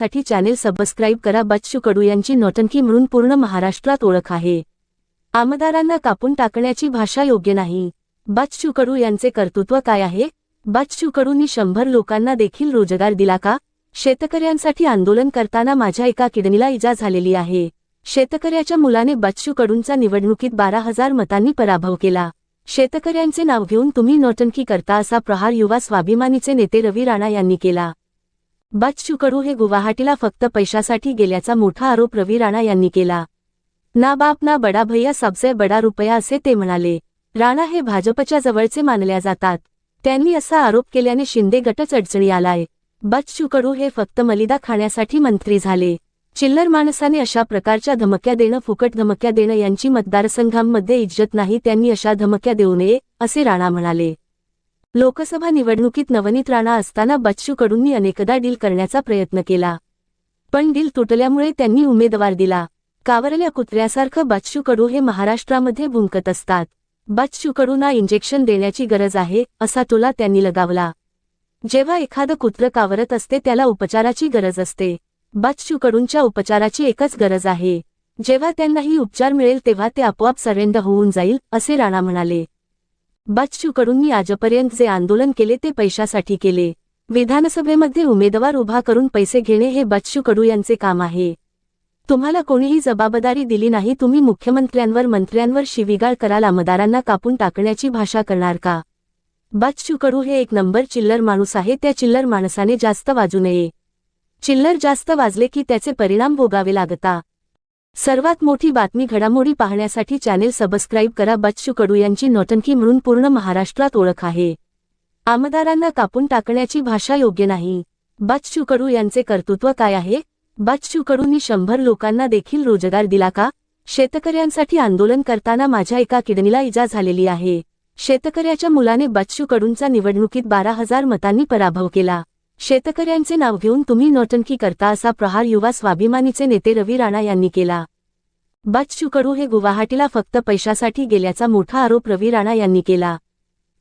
साठी channel subscribe करा बच्चू कडू यांची नौटंकी म्हणून पूर्ण महाराष्ट्रात ओळख आहे. आमदारांना कापून टाकण्याची भाषा योग्य नाही. बच्चू कडू यांचे कर्तृत्व काय आहे? बच्चू कडूंनी शंभर लोकांना देखील रोजगार दिला का? शेतकऱ्यांसाठी आंदोलन करताना माझ्या एका किडनीला इजा झालेली आहे. शेतकऱ्याच्या मुलाने बच्चू कडूंचा निवडणुकीत बारा हजार मतांनी पराभव केला. शेतकऱ्यांचे नाव घेऊन तुम्ही नौटंकी करता असा प्रहार युवा स्वाभिमानीचे नेते रवी राणा यांनी केला. बच्चूकडू हे गुवाहाटीला फक्त पैशासाठी गेल्याचा मोठा आरोप रवी राणा यांनी केला. ना बाप ना बडा भैया सबसे बडा रुपया असे ते म्हणाले. राणा हे भाजपच्या जवळचे मानल्या जातात. त्यांनी असा आरोप केल्याने शिंदे गटच अडचणी आलाय. बच्चूकडू हे फक्त मलिदा खाण्यासाठी मंत्री झाले. चिल्लर माणसाने अशा प्रकारच्या धमक्या देणं फुकट धमक्या देणं यांची मतदारसंघांमध्ये इज्जत नाही त्यांनी अशा धमक्या देऊ नये असे राणा म्हणाले. लोकसभा निवडणुकीत नवनीत राणा असताना बच्चूकडूंनी अनेकदा डील करण्याचा प्रयत्न केला. पण डील तुटल्यामुळे त्यांनी उमेदवार दिला. कावरल्या कुत्र्यासारखं बच्चू कडू हे महाराष्ट्रामध्ये भुंकत असतात. बच्चू कडूंना इंजेक्शन देण्याची गरज आहे असा तुला त्यांनी लगावला. जेव्हा एखादं कुत्र कावरत असते त्याला उपचाराची गरज असते. बच्चू कडूंच्या उपचाराची एकच गरज आहे. जेव्हा त्यांनाही उपचार मिळेल तेव्हा ते आपोआप सरेंडर होऊन जाईल असे राणा म्हणाले. बच्चू कडूंनी आजपर्यंत जे आंदोलन केले ते पैशासाठी केले. विधानसभेमध्ये उमेदवार उभा करून पैसे घेणे हे बच्चू कडू यांचे काम आहे. तुम्हाला कोणीही जबाबदारी दिली नाही तुम्ही मुख्यमंत्र्यांवर मंत्र्यांवर शिवीगाळ कराल आमदारांना कापून टाकण्याची भाषा करणार का? बच्चू कडू हे एक नंबर चिल्लर माणूस आहे त्या चिल्लर माणसाने जास्त वाजू नये. चिल्लर जास्त वाजले की त्याचे परिणाम भोगावे लागता. सर्वात मोठी बातमी घडामोडी पाहण्यासाठी चॅनेल सबस्क्राईब करा. बच्चू कडू यांची नौटंकी म्हणून पूर्ण महाराष्ट्रात ओळख आहे. आमदारांना कापून टाकण्याची भाषा योग्य नाही. बच्चू कडू यांचे कर्तृत्व काय आहे? बच्चू कडूंनी शंभर लोकांना देखील रोजगार दिला का? शेतकऱ्यांसाठी आंदोलन करताना माझ्या एका किडनीला इजा झालेली आहे. शेतकऱ्याच्या मुलाने बच्चू कडूंचा निवडणुकीत बारा हजार मतांनी पराभव केला. शेतकऱ्यांचे नाव घेऊन तुम्ही नौटंकी करता असा प्रहार युवा स्वाभिमानीचे नेते रवी राणा यांनी केला. बच्चू कडू हे गुवाहाटीला फक्त पैशासाठी गेल्याचा मोठा आरोप रवी राणा यांनी केला.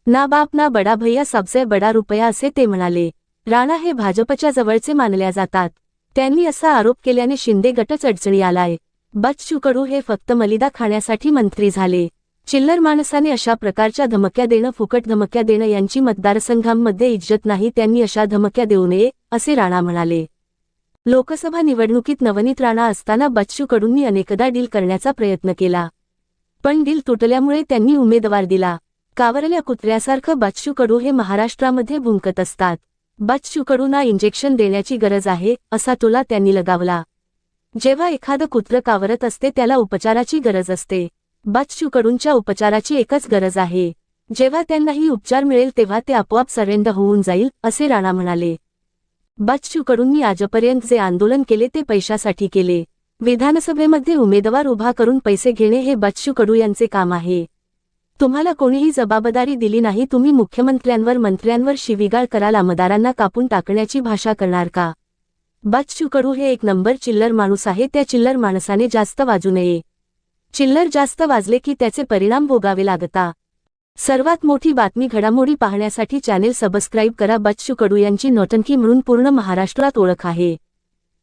ना बाप ना बडा भैया सबसे बडा रुपया असे ते म्हणाले. राणा हे भाजपच्या जवळचे मानल्या जातात. त्यांनी असा आरोप केल्याने शिंदे गटच अडचणी आलाय. बच्चू कडू हे फक्त मलिदा खाण्यासाठी मंत्री झाले. चिल्लर माणसाने अशा प्रकारच्या धमक्या देणं फुकट धमक्या देणं यांची मतदारसंघांमध्ये इज्जत नाही त्यांनी अशा धमक्या देऊ नये असे राणा म्हणाले. लोकसभा निवडणुकीत नवनीत राणा असताना बच्चू कडूंनी अनेकदा डील करण्याचा प्रयत्न केला. पण डील तुटल्यामुळे त्यांनी उमेदवार दिला. कावरल्या कुत्र्यासारखं बच्चू कडू हे महाराष्ट्रामध्ये भुंकत असतात. बच्चू कडूंना इंजेक्शन देण्याची गरज आहे असा तुला त्यांनी लगावला. जेव्हा एखादं कुत्र कावरत असते त्याला उपचाराची गरज असते. बच्चू कडूंच्या उपचाराची एकच गरज आहे. जेव्हा त्यांनाही उपचार मिळेल तेव्हा ते आपोआप सरेंडर होऊन जाईल असे राणा म्हणाले. बच्चू कडूंनी आजपर्यंत जे आंदोलन केले ते पैशासाठी केले. विधानसभेमध्ये उमेदवार उभा करून पैसे घेणे हे बच्चू कडू यांचे काम आहे. तुम्हाला कोणीही जबाबदारी दिली नाही तुम्ही मुख्यमंत्र्यांवर मंत्र्यांवर शिवीगाळ कराल आमदारांना कापून टाकण्याची भाषा करणार का? बच्चू कडू हे एक नंबर चिल्लर माणूस आहे त्या चिल्लर माणसाने जास्त वाजू नये. चिल्लर जास्त वाजले की त्याचे परिणाम भोगावे लागता. सर्वात मोठी बातमी घडामोडी पाहण्यासाठी चॅनेल सबस्क्राईब करा. बच्चू कडू यांची नोटंकी म्हणून पूर्ण महाराष्ट्रात ओळख आहे.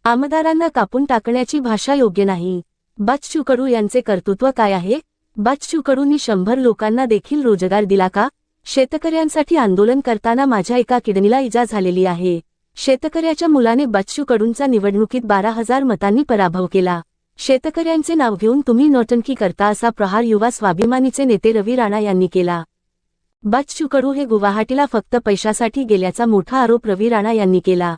आमदारांना कापून टाकण्याची भाषा योग्य नाही. बच्चू कडू यांचे कर्तृत्व काय आहे? बच्चू कडूंनी शंभर लोकांना देखील रोजगार दिला का? शेतकऱ्यांसाठी आंदोलन करताना माझ्या एका किडनीला इजा झालेली आहे. शेतकऱ्याच्या मुलाने बच्चू कडूंचा निवडणुकीत बारा हजार मतांनी पराभव केला. शेतकऱ्यांचे नाव घेऊन तुम्ही नौटंकी करता असा प्रहार युवा स्वाभिमानीचे नेते रवी राणा यांनी केला. बच्चू कडू हे गुवाहाटीला फक्त पैशासाठी गेल्याचा मोठा आरोप रवी राणा यांनी केला.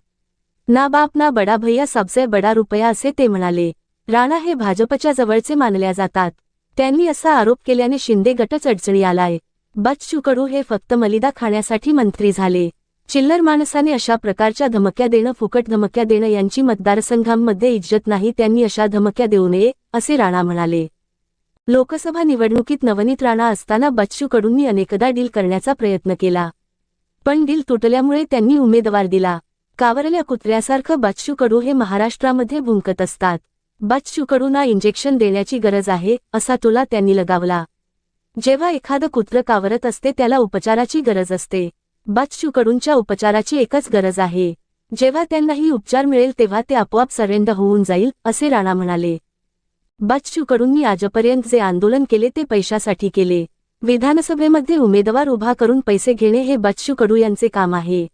ना बाप ना बडा भैया सबसे बडा रुपया असे ते म्हणाले. राणा हे भाजपच्या जवळचे मानल्या जातात. त्यांनी असा आरोप केल्याने शिंदे गटच अडचणी आलाय. बच्चू कडू हे फक्त मलिदा खाण्यासाठी मंत्री झाले. चिल्लर माणसाने अशा प्रकारच्या धमक्या देणं फुकट धमक्या देणं यांची मतदारसंघांमध्ये इज्जत नाही त्यांनी अशा धमक्या देऊ नये असे राणा म्हणाले. लोकसभा निवडणुकीत नवनीत राणा असताना बच्चूकडूंनी अनेकदा डील करण्याचा प्रयत्न केला. पण डील तुटल्यामुळे त्यांनी उमेदवार दिला. कावरल्या कुत्र्यासारखं बच्चू कडू हे महाराष्ट्रामध्ये भुंकत असतात. बच्चू कडूंना इंजेक्शन देण्याची गरज आहे असा तुला त्यांनी लगावला. जेव्हा एखादं कुत्र कावरत असते त्याला उपचाराची गरज असते. बादशूकडूनच्या कडूंच्या उपचाराची एकच गरज आहे. जेव्हा त्यांनाही उपचार मिळेल तेव्हा ते आपोआप सरेंडर होऊन जाईल असे राणा म्हणाले. बादशूकडूंनी कडूंनी आजपर्यंत जे आंदोलन केले ते पैशासाठी केले. विधानसभेमध्ये उमेदवार उभा करून पैसे घेणे हे बच्चू कडू यांचे काम आहे.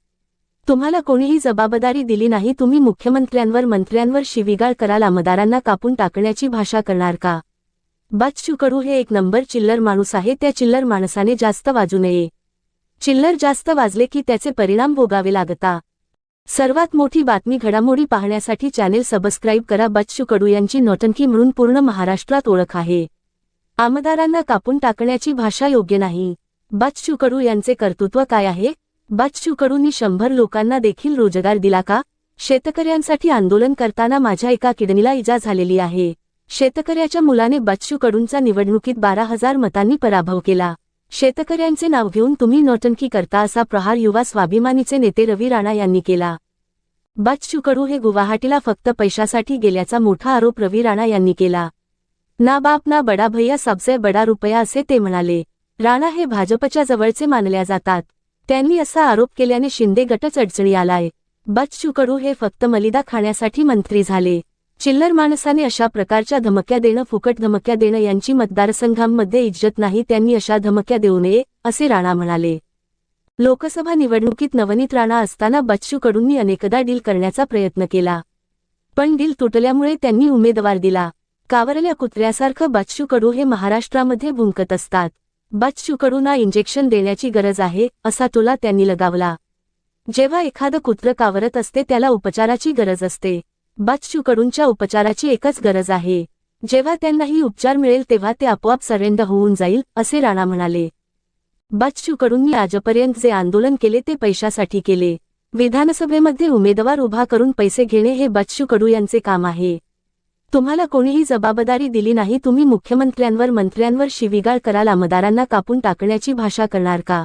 तुम्हाला कोणीही जबाबदारी दिली नाही तुम्ही मुख्यमंत्र्यांवर मंत्र्यांवर शिवीगाळ कराल आमदारांना कापून टाकण्याची भाषा करणार का? बच्चू कडू हे एक नंबर चिल्लर माणूस आहे त्या चिल्लर माणसाने जास्त वाजू नये. चिल्लर जास्त वाजले की त्याचे परिणाम भोगावे लागता. सर्वात मोठी बातमी घडामोडी पाहण्यासाठी चॅनेल सबस्क्राईब करा. बच्चू कडू यांची नोटंकी म्हणून पूर्ण महाराष्ट्रात ओळख आहे. आमदारांना कापून टाकण्याची भाषा योग्य नाही. बच्चू कडू यांचे कर्तृत्व काय आहे? बच्चू कडूंनी शंभर लोकांना देखील रोजगार दिला का? शेतकऱ्यांसाठी आंदोलन करताना माझ्या एका किडनीला इजा झालेली आहे. शेतकऱ्याच्या मुलाने बच्चू कडूंचा निवडणुकीत बारा हजार मतांनी पराभव केला. शेतकऱ्यांचे नाव घेऊन तुम्ही नौटंकी करता असा प्रहार युवा स्वाभिमानीचे नेते रवी राणा यांनी केला. बच्चू कडू हे गुवाहाटीला फक्त पैशासाठी गेल्याचा मोठा आरोप रवी राणा यांनी केला. ना बाप ना बडा भैया सबसे बडा रुपया असे ते म्हणाले. राणा हे भाजपच्या जवळचे मानल्या जातात. त्यांनी असा आरोप केल्याने शिंदे गटच अडचणी आलाय. बच्चू कडू हे फक्त मलिदा खाण्यासाठी मंत्री झाले. चिल्लर माणसाने अशा प्रकारच्या धमक्या देणं फुकट धमक्या देणं यांची मतदारसंघांमध्ये इज्जत नाही त्यांनी अशा धमक्या देऊ नये असे राणा म्हणाले. लोकसभा निवडणुकीत नवनीत राणा असताना बच्चूकडूंनी अनेकदा डील करण्याचा प्रयत्न केला. पण डील तुटल्यामुळे त्यांनी उमेदवार दिला. कावरल्या कुत्र्यासारखं बच्चू कडू हे महाराष्ट्रामध्ये भुंकत असतात. बच्चू कडूंना इंजेक्शन देण्याची गरज आहे असा तुला त्यांनी लगावला. जेव्हा एखादं कुत्र कावरत असते त्याला उपचाराची गरज असते. बच्चू कडूंच्या उपचाराची एकच गरज आहे. जेव्हा त्यांनाही उपचार मिळेल तेव्हा ते आपोआप सरेंडर होऊन जाईल असे राणा म्हणाले. बच्चू कडूंनी आजपर्यंत जे आंदोलन केले ते पैशासाठी केले. विधानसभेमध्ये उमेदवार उभा करून पैसे घेणे हे बच्चू कडू यांचे काम आहे. तुम्हाला कोणीही जबाबदारी दिली नाही तुम्ही मुख्यमंत्र्यांवर मंत्र्यांवर शिवीगाळ कराल आमदारांना कापून टाकण्याची भाषा करणार का?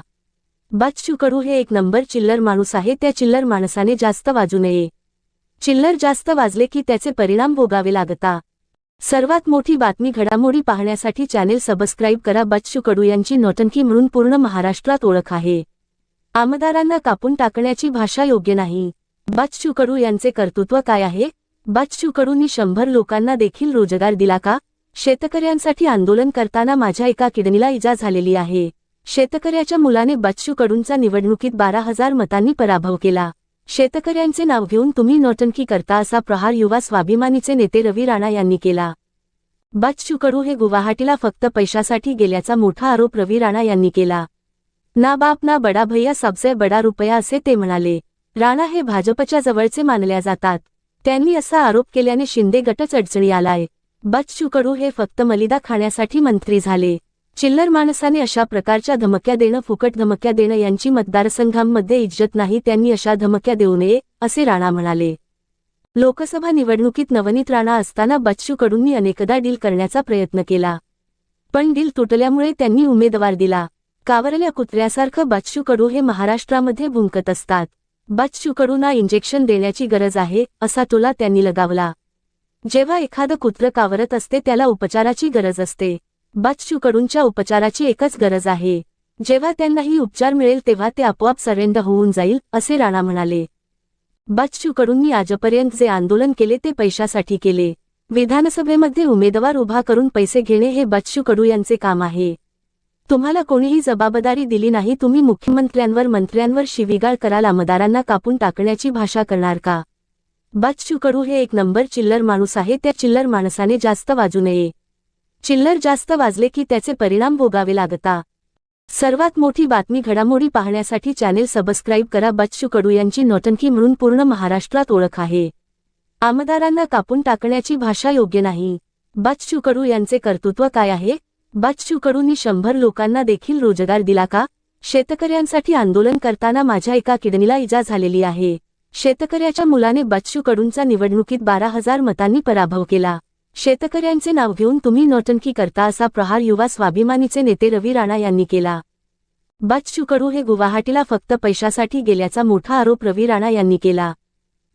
बच्चू कडू हे एक नंबर चिल्लर माणूस आहे त्या चिल्लर माणसाने जास्त वाजू नये. चिल्लर जास्त वाजले की त्याचे परिणाम भोगावे लागता. सर्वात मोठी बातमी घडामोडी पाहण्यासाठी चॅनेल सबस्क्राईब करा. बच्चू कडू यांची नोटंकी म्हणून पूर्ण महाराष्ट्रात ओळख आहे. आमदारांना कापून टाकण्याची भाषा योग्य नाही. बच्चू कडू यांचे कर्तृत्व काय आहे? बच्चू कडूंनी शंभर लोकांना देखील रोजगार दिला का? शेतकऱ्यांसाठी आंदोलन करताना माझ्या एका किडनीला इजा झालेली आहे. शेतकऱ्याच्या मुलाने बच्चू कडूंचा निवडणुकीत बारा हजार मतांनी पराभव केला. शेतकऱ्यांचे नाव घेऊन तुम्ही नौटंकी करता असा प्रहार युवा स्वाभिमानीचे नेते रवी राणा यांनी केला. बच्चू कडू हे गुवाहाटीला फक्त पैशासाठी गेल्याचा मोठा आरोप रवी राणा यांनी केला. ना बाप ना बडा भैया सबसे बडा रुपया असे ते म्हणाले. राणा हे भाजपच्या जवळचे मानल्या जातात. त्यांनी असा आरोप केल्याने शिंदे गटच अडचणी आलाय. बच्चू कडू हे फक्त मलिदा खाण्यासाठी मंत्री झाले. चिल्लर माणसाने अशा प्रकारच्या धमक्या देणं फुकट धमक्या देणं यांची मतदारसंघांमध्ये इज्जत नाही त्यांनी अशा धमक्या देऊ नये असे राणा म्हणाले. लोकसभा निवडणुकीत नवनीत राणा असताना बच्चूकडूंनी अनेकदा डील करण्याचा प्रयत्न केला. पण डील तुटल्यामुळे त्यांनी उमेदवार दिला. कावरल्या कुत्र्यासारखं बच्चू कडू हे महाराष्ट्रामध्ये भुंकत असतात. बच्चू कडूंना इंजेक्शन देण्याची गरज आहे असा तुला त्यांनी लगावला. जेव्हा एखादं कुत्र कावरत असते त्याला उपचाराची गरज असते. बच्चू कडूंच्या उपचाराची एकच गरज आहे. जेव्हा त्यांनाही उपचार मिळेल तेव्हा ते आपोआप सरेंडर होऊन जाईल असे राणा म्हणाले. बच्चू कडूंनी आजपर्यंत जे आंदोलन केले ते पैशासाठी केले. विधानसभेमध्ये उमेदवार उभा करून पैसे घेणे हे बच्चू कडू यांचे काम आहे. तुम्हाला कोणीही जबाबदारी दिली नाही तुम्ही मुख्यमंत्र्यांवर मंत्र्यांवर शिवीगाळ कराल आमदारांना कापून टाकण्याची भाषा करणार का? बच्चू कडू हे एक नंबर चिल्लर माणूस आहे त्या चिल्लर माणसाने जास्त वाजू नये. चिल्लर जास्त वाजले की त्याचे परिणाम भोगावे लागता. सर्वात मोठी बातमी घडामोडी पाहण्यासाठी चॅनेल सबस्क्राईब करा. बच्चू कडू यांची नोटंकी म्हणून पूर्ण महाराष्ट्रात ओळख आहे. आमदारांना कापून टाकण्याची भाषा योग्य नाही. बच्चू कडू यांचे कर्तृत्व काय आहे? बच्चू कडूंनी शंभर लोकांना देखील रोजगार दिला का? शेतकऱ्यांसाठी आंदोलन करताना माझ्या एका किडनीला इजा झालेली आहे. शेतकऱ्याच्या मुलाने बच्चू कडूंचा निवडणुकीत बारा हजार मतांनी पराभव केला. शेतकऱ्यांचे नाव घेऊन तुम्ही नौटंकी करता असा प्रहार युवा स्वाभिमानीचे नेते रवी राणा यांनी केला. बच्चू कडू हे गुवाहाटीला फक्त पैशासाठी गेल्याचा मोठा आरोप रवी राणा यांनी केला.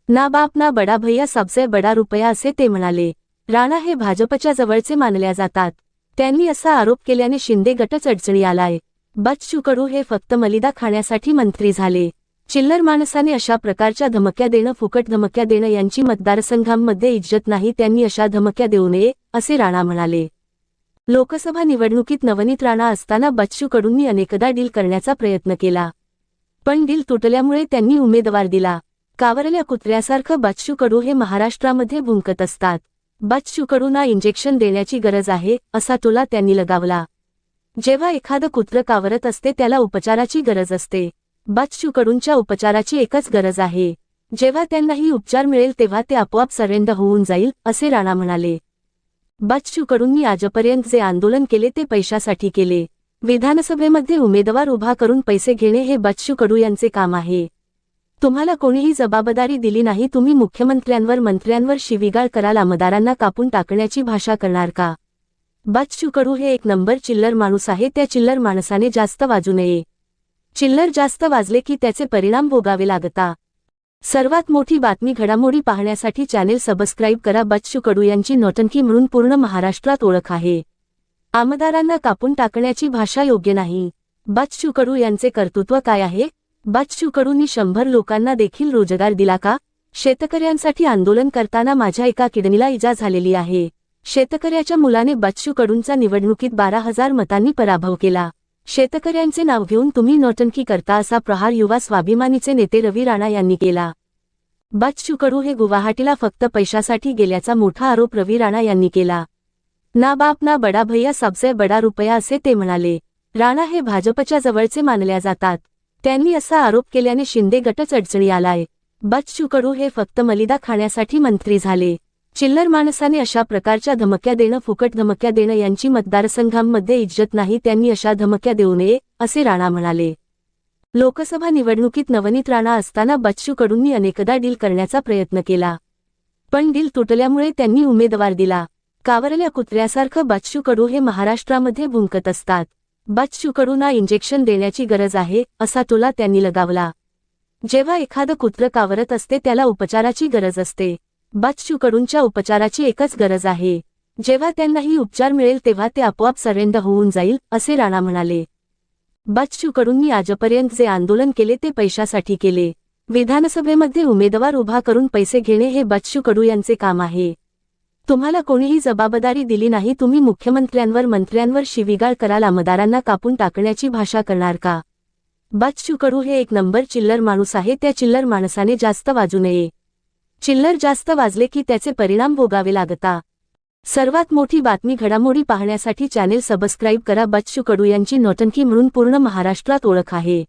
ना बाप ना बडा भैया सबसे बडा रुपया असे ते म्हणाले. राणा हे भाजपच्या जवळचे मानल्या जातात. त्यांनी असा आरोप केल्याने शिंदे गटच अडचणी आलाय. बच्चू कडू हे फक्त मलिदा खाण्यासाठी मंत्री झाले. चिल्लर माणसाने अशा प्रकारच्या धमक्या देणं फुकट धमक्या देणं यांची मतदारसंघांमध्ये इज्जत नाही त्यांनी अशा धमक्या देऊ नये असे राणा म्हणाले. लोकसभा निवडणुकीत नवनीत राणा असताना बच्चू कडूंनी अनेकदा डील करण्याचा प्रयत्न केला. पण डील तुटल्यामुळे त्यांनी उमेदवार दिला. कावरल्या कुत्र्यासारखं बच्चू कडू हे महाराष्ट्रामध्ये भुंकत असतात. बच्चू कडूंना इंजेक्शन देण्याची गरज आहे असा तुला त्यांनी लगावला. जेव्हा एखादं कुत्र कावरत असते त्याला उपचाराची गरज असते. बच्चू कडूंच्या उपचाराची एकच गरज आहे. जेव्हा त्यांनाही उपचार मिळेल तेव्हा ते आपोआप सरेंड होऊन जाईल असे राणा म्हणाले. बच्चू कडूंनी आजपर्यंत जे आंदोलन केले ते पैशासाठी केले. विधानसभेमध्ये उमेदवार उभा करून पैसे घेणे हे बच्चू कडू यांचे काम आहे. तुम्हाला कोणीही जबाबदारी दिली नाही तुम्ही मुख्यमंत्र्यांवर मंत्र्यांवर शिवीगाळ कराल आमदारांना कापून टाकण्याची भाषा करणार का? बच्चू कडू हे एक नंबर चिल्लर माणूस आहे त्या चिल्लर माणसाने जास्त वाजू नये. चिल्लर जास्त वाजले की त्याचे परिणाम भोगावे लागता. सर्वात मोठी बातमी घडामोडी पाहण्यासाठी चॅनेल सबस्क्राईब करा. बच्चू कडू यांची नोटंकी म्हणून पूर्ण महाराष्ट्रात ओळख आहे. आमदारांना कापून टाकण्याची भाषा योग्य नाही. बच्चू कडू यांचे कर्तृत्व काय आहे? बच्चू कडूंनी शंभर लोकांना देखील रोजगार दिला का? शेतकऱ्यांसाठी आंदोलन करताना माझ्या एका किडनीला इजा झालेली आहे. शेतकऱ्याच्या मुलाने बच्चू कडूंचा निवडणुकीत बारा हजार मतांनी पराभव केला. शेतकऱ्यांचे नाव घेऊन तुम्ही नोटंकी करता असा प्रहार युवा स्वाभिमानीचे नेते रवी राणा यांनी केला. बच्चू कडू हे गुवाहाटीला फक्त पैशासाठी गेल्याचा मोठा आरोप रवी राणा यांनी केला. ना बाप ना बडा भैया सबसे बडा रुपया असे ते म्हणाले. राणा हे भाजपच्या जवळचे मानल्या जातात. त्यांनी असा आरोप केल्याने शिंदे गटच अडचणी आलाय. बच्चू कडू हे फक्त मलिदा खाण्यासाठी मंत्री झाले. चिल्लर माणसाने अशा प्रकारच्या धमक्या देणं फुकट धमक्या देणं यांची मतदारसंघांमध्ये इज्जत नाही त्यांनी अशा धमक्या देऊ नये असे राणा म्हणाले. लोकसभा निवडणुकीत नवनीत राणा असताना बच्चूकडूंनी अनेकदा डील करण्याचा प्रयत्न केला. पण डील तुटल्यामुळे त्यांनी उमेदवार दिला. कावरल्या कुत्र्यासारखं बच्चू कडू हे महाराष्ट्रामध्ये भुंकत असतात. बच्चूकडूंना इंजेक्शन देण्याची गरज आहे असा तुला त्यांनी लगावला. जेव्हा एखादं कुत्र कावरत असते त्याला उपचाराची गरज असते. बच्चू कडूंच्या उपचाराची एकच गरज आहे. जेव्हा त्यांनाही उपचार मिळेल तेव्हा ते आपोआप सरेंड होऊन जाईल असे राणा म्हणाले. बच्चू कडूंनी आजपर्यंत जे आंदोलन केले ते पैशासाठी केले. विधानसभेमध्ये उमेदवार उभा करून पैसे घेणे हे बच्चू कडू यांचे काम आहे. तुम्हाला कोणीही जबाबदारी दिली नाही तुम्ही मुख्यमंत्र्यांवर मंत्र्यांवर शिवीगाळ कराल आमदारांना कापून टाकण्याची भाषा करणार का? बच्चू कडू हे एक नंबर चिल्लर माणूस आहे त्या चिल्लर माणसाने जास्त वाजू नये. चिल्लर जास्त वाजले की त्याचे परिणाम भोगावे लागता. सर्वात मोठी बातमी घडामोडी पाहण्यासाठी चॅनेल सबस्क्राईब करा. बच्चू कडू यांची नोटंकी म्हणून पूर्ण महाराष्ट्रात ओळख आहे.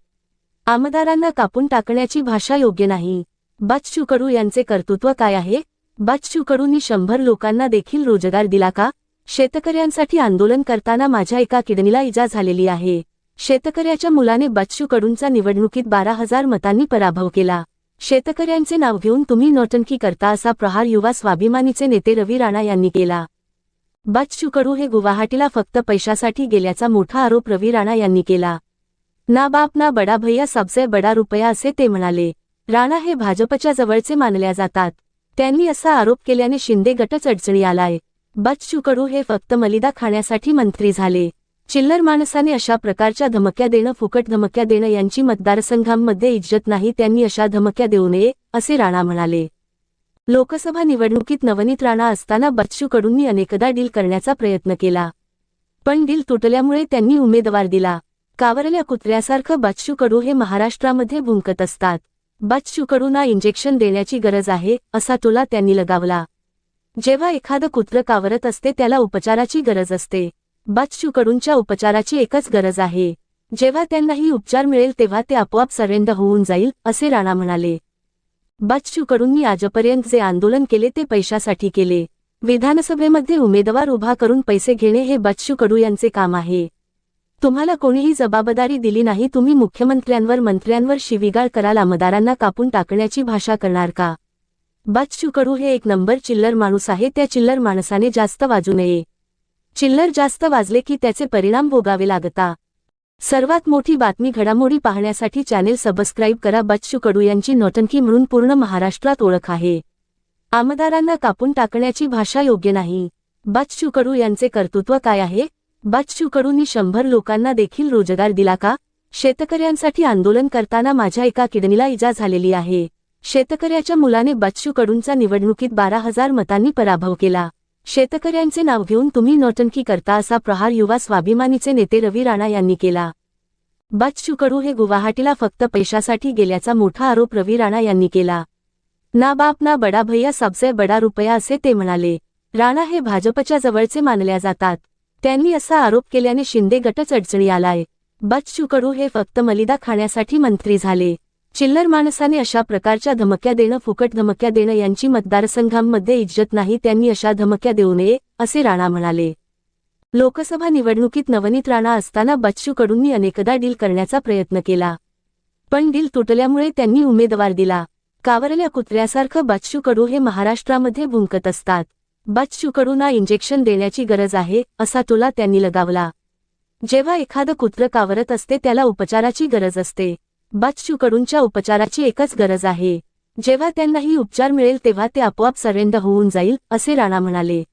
आमदारांना कापून टाकण्याची भाषा योग्य नाही. बच्चू कडू यांचे कर्तृत्व काय आहे? बच्चू कडूंनी शंभर लोकांना देखील रोजगार दिला का? शेतकऱ्यांसाठी आंदोलन करताना माझ्या एका किडनीला इजा झालेली आहे. शेतकऱ्याच्या मुलाने बच्चू कडूंचा निवडणुकीत बारा हजार मतांनी पराभव केला. शेतकऱ्यांचे नाव घेऊन तुम्ही नोटंकी करता असा प्रहार युवा स्वाभिमानीचे नेते रवी राणा यांनी केला. बच्चू कडू हे गुवाहाटीला फक्त पैशासाठी गेल्याचा मोठा आरोप रवी राणा यांनी केला. ना बाप ना बडा भैया सबसे बडा रुपया असे ते म्हणाले. राणा हे भाजपच्या जवळचे मानल्या जातात. त्यांनी असा आरोप केल्याने शिंदे गटच अडचणी आलाय. बच्चू कडू हे फक्त मलिदा खाण्यासाठी मंत्री झाले. चिल्लर माणसाने अशा प्रकारच्या धमक्या देणं फुकट धमक्या देणं यांची मतदारसंघांमध्ये इज्जत नाही त्यांनी अशा धमक्या देऊ नये असे राणा म्हणाले. लोकसभा निवडणुकीत नवनीत राणा असताना बच्चूकडूंनी अनेकदा डील करण्याचा प्रयत्न केला. पण डील तुटल्यामुळे त्यांनी उमेदवार दिला. कावरल्या कुत्र्यासारखं बच्चू कडू हे महाराष्ट्रामध्ये भुंकत असतात. बच्चू कडूंना इंजेक्शन देण्याची गरज आहे असा तुला त्यांनी लगावला. जेव्हा एखादं कुत्र कावरत असते त्याला उपचाराची गरज असते. बच्चू कडूंच्या उपचाराची एकच गरज आहे. जेव्हा त्यांनाही उपचार मिळेल तेव्हा ते आपोआप सरेंड होऊन जाईल असे राणा म्हणाले. बच्चू कडूंनी आजपर्यंत जे आंदोलन केले ते पैशासाठी केले. विधानसभेमध्ये उमेदवार उभा करून पैसे घेणे हे बच्चू कडू यांचे काम आहे. तुम्हाला कोणीही जबाबदारी दिली नाही तुम्ही मुख्यमंत्र्यांवर मंत्र्यांवर शिवीगाळ कराल आमदारांना कापून टाकण्याची भाषा करणार का? बच्चू कडू हे एक नंबर चिल्लर माणूस आहे त्या चिल्लर माणसाने जास्त वाजू नये. चिल्लर जास्त वाजले की त्याचे परिणाम भोगावे लागता. सर्वात मोठी बातमी घडामोडी पाहण्यासाठी चॅनेल सबस्क्राईब करा. बच्चू कडू यांची नोटंकी म्हणून पूर्ण महाराष्ट्रात ओळख आहे. आमदारांना कापून टाकण्याची भाषा योग्य नाही. बच्चू कडू यांचे कर्तृत्व काय आहे? बच्चू कडूंनी शंभर लोकांना देखील रोजगार दिला का? शेतकऱ्यांसाठी आंदोलन करताना माझ्या एका किडनीला इजा झालेली आहे. शेतकऱ्याच्या मुलाने बच्चू कडूंचा निवडणुकीत बारा हजार मतांनी पराभव केला. शेतकऱ्यांचे नाव घेऊन तुम्ही नोटंकी करता असा प्रहार युवा स्वाभिमानीचे नेते रवी राणा यांनी केला. बच्चू कडू हे गुवाहाटीला फक्त पैशासाठी गेल्याचा मोठा आरोप रवी राणा यांनी केला. ना बाप ना बडा भैया सबसे बडा रुपया असे ते म्हणाले. राणा हे भाजपच्या जवळचे मानल्या जातात. त्यांनी असा आरोप केल्याने शिंदे गटच अडचणी आलाय. बच्चू कडू हे फक्त मलिदा खाण्यासाठी मंत्री झाले. चिल्लर माणसाने अशा प्रकारच्या धमक्या देणं फुकट धमक्या देणं यांची मतदारसंघांमध्ये इज्जत नाही त्यांनी अशा धमक्या देऊ नये असे राणा म्हणाले. लोकसभा निवडणुकीत नवनीत राणा असताना बच्चू कडूंनी अनेकदा डील करण्याचा प्रयत्न केला. पण डील तुटल्यामुळे त्यांनी उमेदवार दिला. कावरल्या कुत्र्यासारखं बच्चू कडू हे महाराष्ट्रामध्ये भुंकत असतात. बच्चू कडूंना इंजेक्शन देण्याची गरज आहे असा टोला त्यांनी लगावला. जेव्हा एखादं कुत्र कावरत असते त्याला उपचाराची गरज असते. बच्चू कडूंच्या उपचाराची एकच गरज आहे. जेव्हा त्यांनाही उपचार मिळेल तेव्हा ते आपोआप सरेंड होऊन जाईल असे राणा म्हणाले.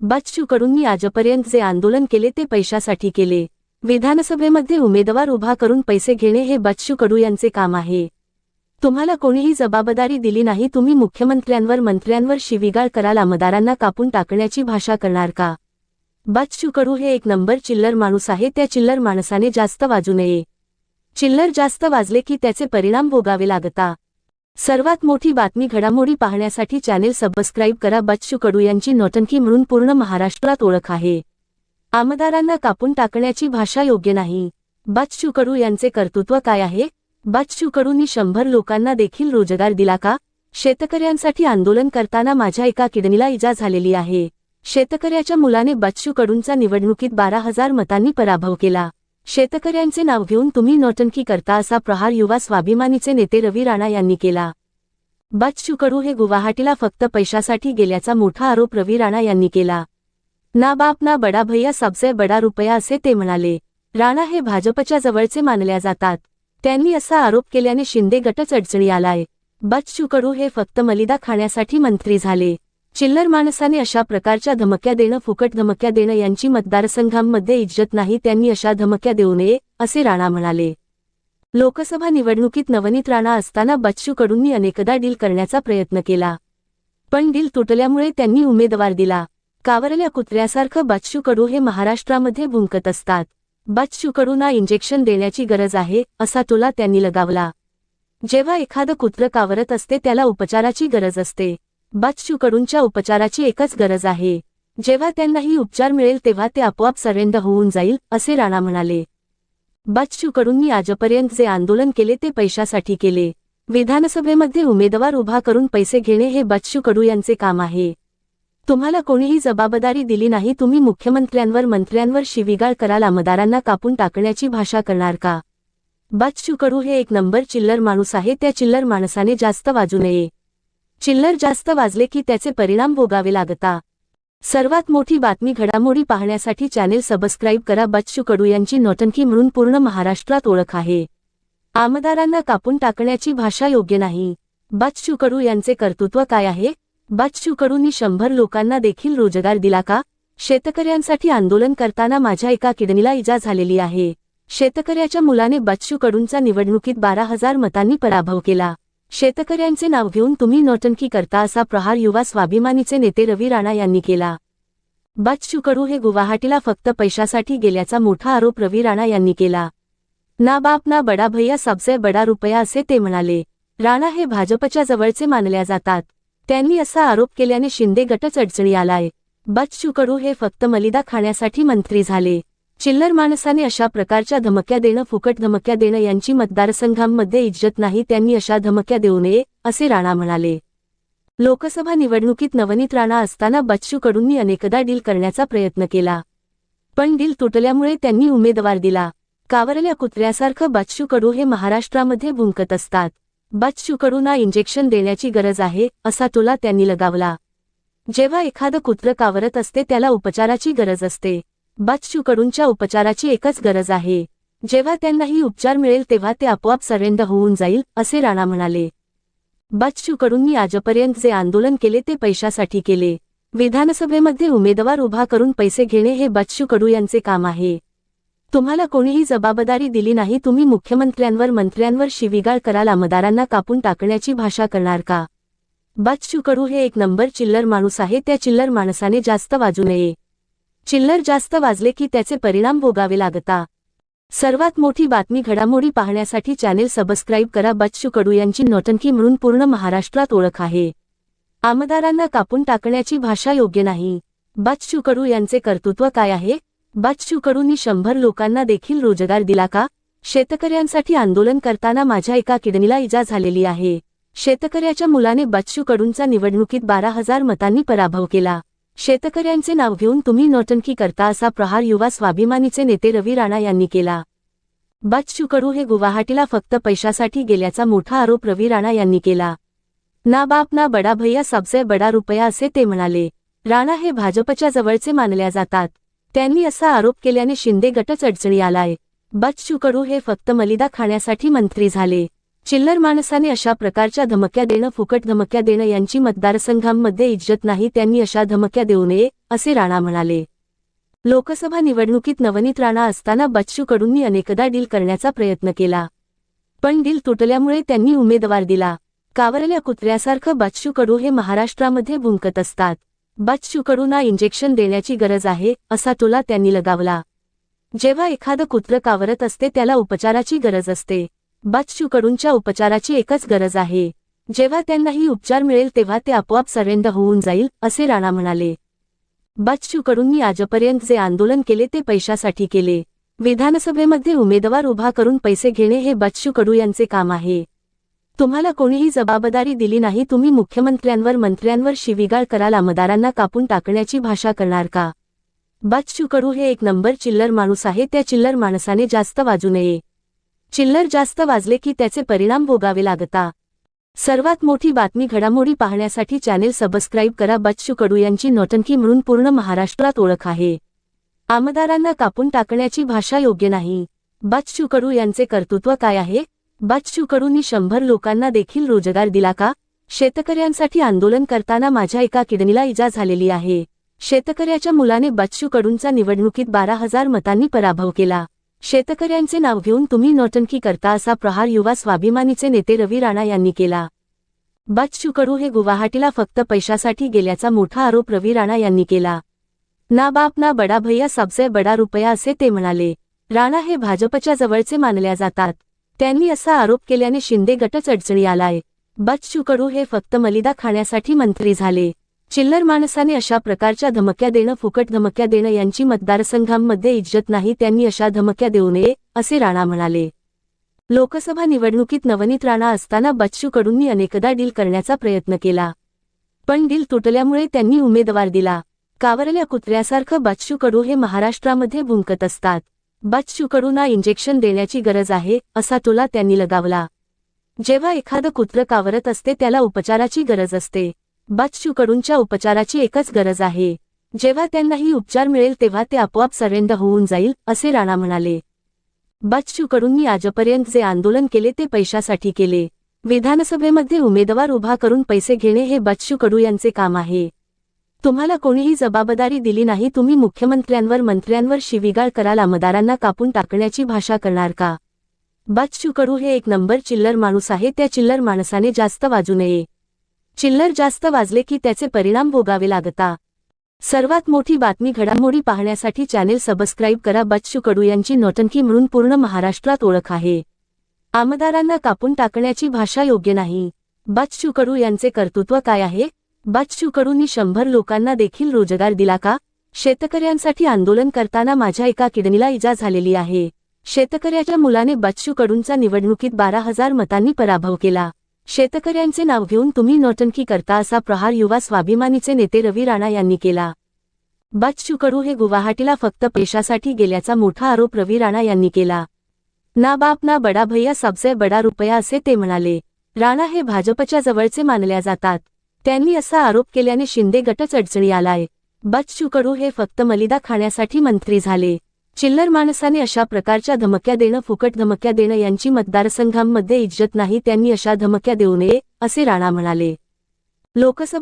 बच्चू कडूंनी आजपर्यंत जे आंदोलन केले ते पैशासाठी केले. विधानसभेमध्ये उमेदवार उभा करून पैसे घेणे हे बच्चू कडू यांचे काम आहे. तुम्हाला कोणीही जबाबदारी दिली नाही तुम्ही मुख्यमंत्र्यांवर मंत्र्यांवर शिवीगाळ कराल आमदारांना कापून टाकण्याची भाषा करणार का? बच्चू कडू हे एक नंबर चिल्लर माणूस आहे त्या चिल्लर माणसाने जास्त वाजू नये. चिल्लर जास्त वाजले की त्याचे परिणाम भोगावे लागता. सर्वात मोठी बातमी घडामोडी पाहण्यासाठी चॅनेल सबस्क्राईब करा. बच्चू कडू यांची नोटंकी म्हणून पूर्ण महाराष्ट्रात ओळख आहे. आमदारांना कापून टाकण्याची भाषा योग्य नाही. बच्चू कडू यांचे कर्तृत्व काय आहे? बच्चू कडूंनी शंभर लोकांना देखील रोजगार दिला का? शेतकऱ्यांसाठी आंदोलन करताना माझ्या एका किडनीला इजा झालेली आहे. शेतकऱ्याच्या मुलाने बच्चू कडूंचा निवडणुकीत बारा हजार मतांनी पराभव केला. शेतकऱ्यांचे नाव घेऊन तुम्ही नोटंकी करता असा प्रहार युवा स्वाभिमानीचे नेते रवी राणा यांनी केला. बच्चू कडू हे गुवाहाटीला फक्त पैशासाठी गेल्याचा मोठा आरोप रवी राणा यांनी केला. ना बाप ना बडा भैया सबसे बडा रुपया असे ते म्हणाले. राणा हे भाजपच्या जवळचे मानल्या जातात. त्यांनी असा आरोप केल्याने शिंदे गटच अडचणी आलाय. बच्चू कडू हे फक्त मलिदा खाण्यासाठी मंत्री झाले. चिल्लर माणसाने अशा प्रकारच्या धमक्या देणं फुकट धमक्या देणं यांची मतदारसंघांमध्ये इज्जत नाही त्यांनी अशा धमक्या देऊ नये असे राणा म्हणाले. लोकसभा निवडणुकीत नवनीत राणा असताना बच्चू कडूंनी अनेकदा डील करण्याचा प्रयत्न केला. पण डील तुटल्यामुळे त्यांनी उमेदवार दिला. कावरल्या कुत्र्यासारखं बच्चू कडू हे महाराष्ट्रामध्ये भुंकत असतात. बच्चू कडूंना इंजेक्शन देण्याची गरज आहे असा तुला त्यांनी लगावला. जेव्हा एखादं कुत्र कावरत असते त्याला उपचाराची गरज असते. बच्चू कडूंच्या उपचाराची एकच गरज आहे. जेव्हा त्यांनाही उपचार मिळेल तेव्हा ते आपोआप सरेंड होऊन जाईल असे राणा म्हणाले. बच्चू कडूंनी आजपर्यंत जे आंदोलन केले ते पैशासाठी केले. विधानसभेमध्ये उमेदवार उभा करून पैसे घेणे हे बच्चू कडू यांचे काम आहे. तुम्हाला कोणीही जबाबदारी दिली नाही तुम्ही मुख्यमंत्र्यांवर मंत्र्यांवर शिवीगाळ कराल आमदारांना कापून टाकण्याची भाषा करणार का? बच्चू कडू हे एक नंबर चिल्लर माणूस आहे त्या चिल्लर माणसाने जास्त वाजू नये. चिल्लर जास्त वाजले की त्याचे परिणाम भोगावे लागता. सर्वात मोठी बातमी घडामोडी पाहण्यासाठी चॅनेल सबस्क्राईब करा. बच्चू कडू यांची नोटंकी म्हणून पूर्ण महाराष्ट्रात ओळख आहे. आमदारांना कापून टाकण्याची भाषा योग्य नाही. बच्चू कडू यांचे कर्तृत्व काय आहे? बच्चू कडूंनी शंभर लोकांना देखील रोजगार दिला का? शेतकऱ्यांसाठी आंदोलन करताना माझ्या एका किडनीला इजा झालेली आहे. शेतकऱ्याच्या मुलाने बच्चू कडूंचा निवडणुकीत बारा हजार मतांनी पराभव केला. शेतकऱ्यांचे नाव घेऊन तुम्ही नोटंकी करता असा प्रहार युवा स्वाभिमानीचे नेते रवी राणा यांनी केला. बच्चू कडू हे गुवाहाटीला फक्त पैशासाठी गेल्याचा मोठा आरोप रवी राणा यांनी केला. ना बाप ना बडा भैया सबसे बडा रुपया असे ते म्हणाले. राणा हे भाजपच्या जवळचे मानल्या जातात. त्यांनी असा आरोप केल्याने शिंदे गटच अडचणी आलाय. बच्चू कडू हे फक्त मलिदा खाण्यासाठी मंत्री झाले. चिल्लर माणसाने अशा प्रकारच्या धमक्या देणं फुकट धमक्या देणं यांची मतदारसंघांमध्ये इज्जत नाही त्यांनी अशा धमक्या देऊ नये असे राणा म्हणाले. लोकसभा निवडणुकीत नवनीत राणा असताना बच्चू कडूंनी अनेकदा डील करण्याचा प्रयत्न केला. पण डील तुटल्यामुळे त्यांनी उमेदवार दिला. कावरल्या कुत्र्यासारखं बच्चू कडू हे महाराष्ट्रामध्ये भुंकत असतात. बच्चू कडूंना इंजेक्शन देण्याची गरज आहे असा टोला त्यांनी लगावला. जेव्हा एखादं कुत्र कावरत असते त्याला उपचाराची गरज असते. बच्चू कडूंच्या उपचाराची एकच गरज आहे. जेव्हा त्यांनाही उपचार मिळेल तेव्हा ते आपोआप सरेंड होऊन जाईल असे राणा म्हणाले. बच्चू कडूंनी आजपर्यंत जे आंदोलन केले ते पैशासाठी केले. विधानसभेमध्ये उमेदवार उभा करून पैसे घेणे हे बच्चू कडू यांचे काम आहे. तुम्हाला कोणीही जबाबदारी दिली नाही तुम्ही मुख्यमंत्र्यांवर मंत्र्यांवर शिवीगाळ कराल आमदारांना कापून टाकण्याची भाषा करणार का? बच्चू कडू हे एक नंबर चिल्लर माणूस आहे त्या चिल्लर माणसाने जास्त वाजू नये. चिल्लर जास्त वाजले की त्याचे परिणाम भोगावे लागता. सर्वात मोठी बातमी घडामोडी पाहण्यासाठी चॅनेल सबस्क्राईब करा. बच्चू कडू यांची नोटंकी म्हणून पूर्ण महाराष्ट्रात ओळख आहे. आमदारांना कापून टाकण्याची भाषा योग्य नाही. बच्चू कडू यांचे कर्तृत्व काय आहे? बच्चू कडूंनी शंभर लोकांना देखील रोजगार दिला का? शेतकऱ्यांसाठी आंदोलन करताना माझ्या एका किडनीला इजा झालेली आहे. शेतकऱ्याच्या मुलाने बच्चू कडूंचा निवडणुकीत बारा हजार मतांनी पराभव केला. शेतकऱ्यांचे नाव घेऊन तुम्ही नौटंकी करता असा प्रहार युवा स्वाभिमानीचे नेते रवी राणा यांनी केला. बच्चू कडू हे गुवाहाटीला फक्त पैशासाठी गेल्याचा मोठा आरोप रवी राणा यांनी केला. ना बाप ना बडा भैया सबसे बडा रुपया असे ते म्हणाले. राणा हे भाजपच्या जवळचे मानल्या जातात. त्यांनी असा आरोप केल्याने शिंदे गटच अडचणी आलाय. बच्चू कडू हे फक्त मलिदा खाण्यासाठी मंत्री झाले. चिल्लर माणसाने अशा प्रकारच्या धमक्या देणं फुकट धमक्या देणं यांची मतदारसंघांमध्ये इज्जत नाही त्यांनी अशा धमक्या देऊ नये असे राणा म्हणाले. लोकसभा निवडणुकीत नवनीत राणा असताना बच्चूकडूंनी अनेकदा डील करण्याचा प्रयत्न केला. पण डील तुटल्यामुळे त्यांनी उमेदवार दिला. कावरल्या कुत्र्यासारखं बच्चू कडू हे महाराष्ट्रामध्ये भुंकत असतात. बच्चू कडूंना इंजेक्शन देण्याची गरज आहे असा तुला त्यांनी लगावला. जेव्हा एखादं कुत्र कावरत असते त्याला उपचाराची गरज असते. बादशूकडूनच्या कडूंच्या उपचाराची एकच गरज आहे. जेव्हा त्यांनाही उपचार मिळेल तेव्हा ते आपोआप सरेंडर होऊन जाईल असे राणा म्हणाले. बच्चू कडूंनी आजपर्यंत जे आंदोलन केले ते पैशासाठी केले. विधानसभेमध्ये उमेदवार उभा करून पैसे घेणे हे बच्चू कडू यांचे काम आहे. तुम्हाला कोणीही जबाबदारी दिली नाही तुम्ही मुख्यमंत्र्यांवर मंत्र्यांवर शिवीगाळ कराल आमदारांना कापून टाकण्याची भाषा करणार का? बच्चू कडू हे एक नंबर चिल्लर माणूस आहे त्या चिल्लर माणसाने जास्त वाजू नये. चिल्लर जास्त वाजले की त्याचे परिणाम भोगावे लागता. सर्वात मोठी बातमी घडामोडी पाहण्यासाठी चॅनेल सबस्क्राईब करा. बच्चू कडू यांची नौटंकी म्हणून पूर्ण महाराष्ट्रात ओळख आहे. आमदारांना कापून टाकण्याची भाषा योग्य नाही. बच्चू कडू यांचे कर्तृत्व काय आहे? बच्चू कडूंनी शंभर लोकांना देखील रोजगार दिला का? शेतकऱ्यांसाठी आंदोलन करताना माझ्या एका किडनीला इजा झालेली आहे. शेतकऱ्याच्या मुलाने बच्चू कडूंचा निवडणुकीत बारा हजार मतांनी पराभव केला. शेतकऱ्यांचे नाव घेऊन तुम्ही नौटंकी करता असा प्रहार युवा स्वाभिमानीचे नेते रवी राणा यांनी केला. बच्चू कडू हे गुवाहाटीला फक्त पैशासाठी गेल्याचा मोठा आरोप रवी राणा यांनी केला. ना बाप ना बडा भैया सबसे बडा रुपया असे ते म्हणाले. राणा हे भाजपच्या जवळचे मानल्या जातात. त्यांनी असा आरोप केल्याने शिंदे गटच अडचणी आलाय. बच्चू कडू हे फक्त मलिदा खाण्यासाठी मंत्री झाले. चिल्लर माणसाने अशा प्रकारच्या धमक्या देणं फुकट धमक्या देणं यांची मतदारसंघांमध्ये इज्जत नाही त्यांनी अशा धमक्या देऊ नये असे राणा म्हणाले. लोकसभा निवडणुकीत नवनीत राणा असताना बच्चूकडूंनी अनेकदा डील करण्याचा प्रयत्न केला. पण डील तुटल्यामुळे त्यांनी उमेदवार दिला. कावरल्या कुत्र्यासारखं बच्चू कडू हे महाराष्ट्रामध्ये भुंकत असतात. बच्चू कडूंना इंजेक्शन देण्याची गरज आहे असा टोला त्यांनी लगावला. जेव्हा एखादं कुत्र कावरत असते त्याला उपचाराची गरज असते. बच्चू कडूंच्या उपचाराची एकच गरज आहे. जेव्हा त्यांनाही उपचार मिळेल तेव्हा ते आपोआप सरेंडर होऊन जाईल असे राणा म्हणाले. बच्चू कडूंनी आजपर्यंत जे आंदोलन केले ते पैशासाठी केले. विधानसभेमध्ये उमेदवार उभा करून पैसे घेणे हे बच्चू कडू यांचे काम आहे. तुम्हाला कोणीही जबाबदारी दिली नाही तुम्ही मुख्यमंत्र्यांवर मंत्र्यांवर शिवीगाळ कराल आमदारांना कापून टाकण्याची भाषा करणार का? बच्चू कडू हे एक नंबर चिल्लर माणूस आहे त्या चिल्लर माणसाने जास्त वाजू नये. चिल्लर जास्त वाजले की त्याचे परिणाम भोगावे लागता. सर्वात मोठी बातमी घडामोडी पाहण्यासाठी चॅनेल सबस्क्राईब करा. बच्चू कडू यांची नोटंकी म्हणून पूर्ण महाराष्ट्रात ओळख आहे. आमदारांना कापून टाकण्याची भाषा योग्य नाही. बच्चू कडू यांचे कर्तृत्व काय आहे? बच्चू कडूंनी शंभर लोकांना देखील रोजगार दिला का? शेतकऱ्यांसाठी आंदोलन करताना माझ्या एका किडनीला इजा झालेली आहे. शेतकऱ्याच्या मुलाने बच्चू कडूंचा निवडणुकीत बारा हजार मतांनी पराभव केला. शेतकऱ्यांचे नाव घेऊन तुम्ही नौटंकी करता असा प्रहार युवा स्वाभिमानीचे नेते रवी राणा यांनी केला. बच्चू कडू हे गुवाहाटीला फक्त पैशासाठी गेल्याचा मोठा आरोप रवी राणा यांनी केला. ना बाप ना बडा भैया सबसे बडा रुपया असे ते म्हणाले. राणा हे भाजपच्या जवळचे मानल्या जातात. त्यांनी असा आरोप केल्याने शिंदे गटच अडचणी आलाय. बच्चू कडू हे फक्त मलिदा खाण्यासाठी मंत्री झाले. चिल्लर माणसाने अशा प्रकारच्या धमक्या देणं फुकट धमक्या देणं यांची मतदारसंघांमध्ये इज्जत नाही त्यांनी अशा धमक्या देऊ नये असे राणा म्हणाले. लोकसभा